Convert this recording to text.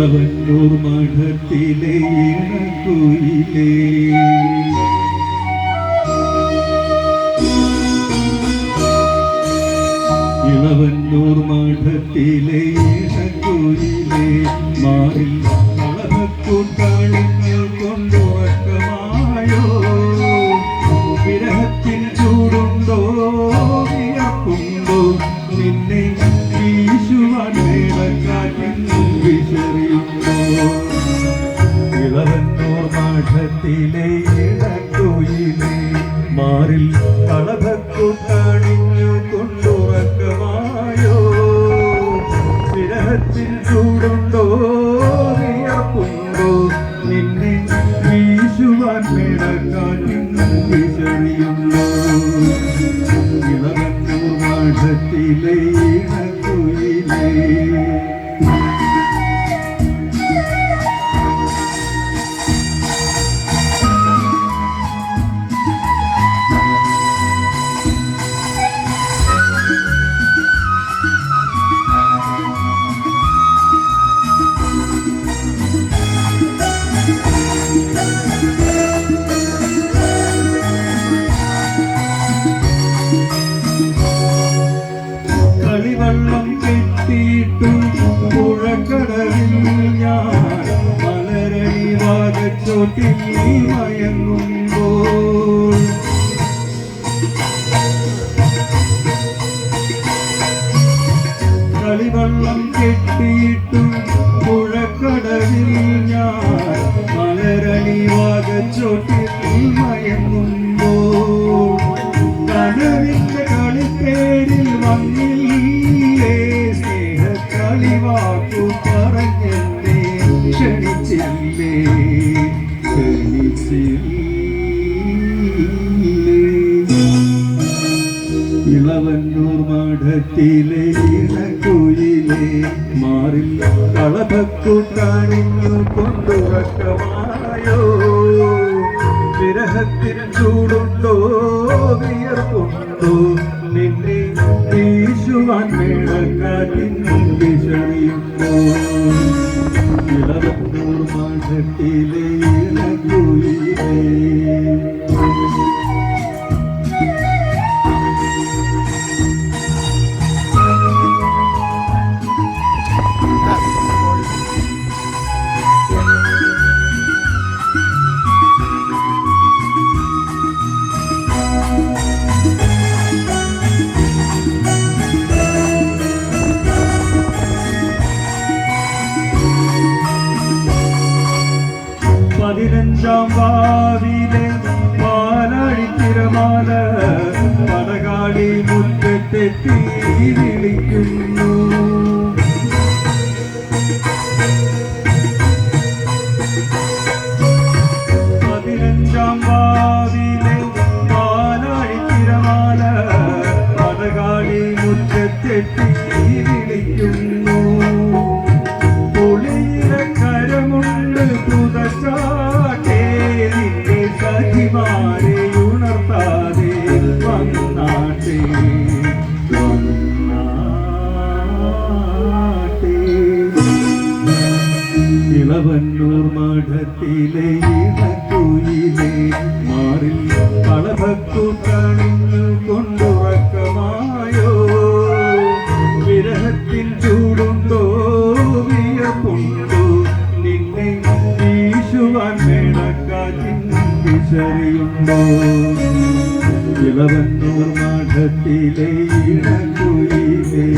ഇളവന്നൂർ മഠത്തിലെ ഇണക്കുയിലേ ഇളവന്നൂർ മഠത്തിലെ ഇണക്കുയിലേ മാറിൽ കളഭക്കൂട്ടാളിങ്ങൾ മഠത്തിലെ ഇടക്കൊയിലെ മാറിൽ കളഭക്കൂട്ടാണിഞ്ഞു കൊണ്ടുറക്കമായോ? വിരഹത്തിൽ ചൂടുണ്ടോ? വിയപ്പുണ്ടോ നിന്നെ വീശുവാൻ വേളക്കാറ്റിൽ വിശറിയുണ്ടോ ഇളവന്നൂർ മഠത്തിലെ ഇടക്കൊയിലേ കെട്ടിയിട്ടു പുഴക്കടലിൽ ഞാൻ മലരണി വാഗച്ചോട്ടിൽ നീ മയങ്ങുമ്പോൾ. കളിവള്ളം കെട്ടിയിട്ടു പുഴക്കടലിൽ ഞാൻ മലരണി വാഗച്ചോട്ടിൽ നീ മയങ്ങുമ്പോൾ. കനവിന്റെ കളിപ്പേരിൽ വന്നില്ലേ? സ്നേഹക്കളിവാക്കു പറഞ്ഞല്ലേ ക്ഷണിച്ചില്ലേ. ഇളവന്നൂർ മഠത്തിലെ ഇണക്കുയിലെ മാറിൽ കളഭക്കൂട്ടാണിഞ്ഞു കൊണ്ടുറക്കമായോ വിരഹത്തിന് ചൂടുണ്ടോ വിയർപ്പുണ്ടോ? നിന്നെ വീശുവാൻ മേളക്കാറ്റിൻ വിശറിയുണ്ടോ പതിനഞ്ചാം വാവിലെ പാലാഴിത്തിരമാല പടകാളി മുറ്റത്തെത്തി വിളിക്കുന്നു മഠത്തിലെ ഇടക്കുയിലെ മാറിൽ കളഭക്കൂട്ടാണിഞ്ഞു കൊണ്ടുറക്കമായോ? വിരഹത്തിൽ ചൂടുണ്ടോ വിയപ്പുണ്ടോ നിന്നെ വീശുവാൻ വേണക്കാറ്റിൻ വിശറിയുണ്ടോ? ഇളവന്നൂർ മാഠത്തിലെ ഇടക്കുയിലേ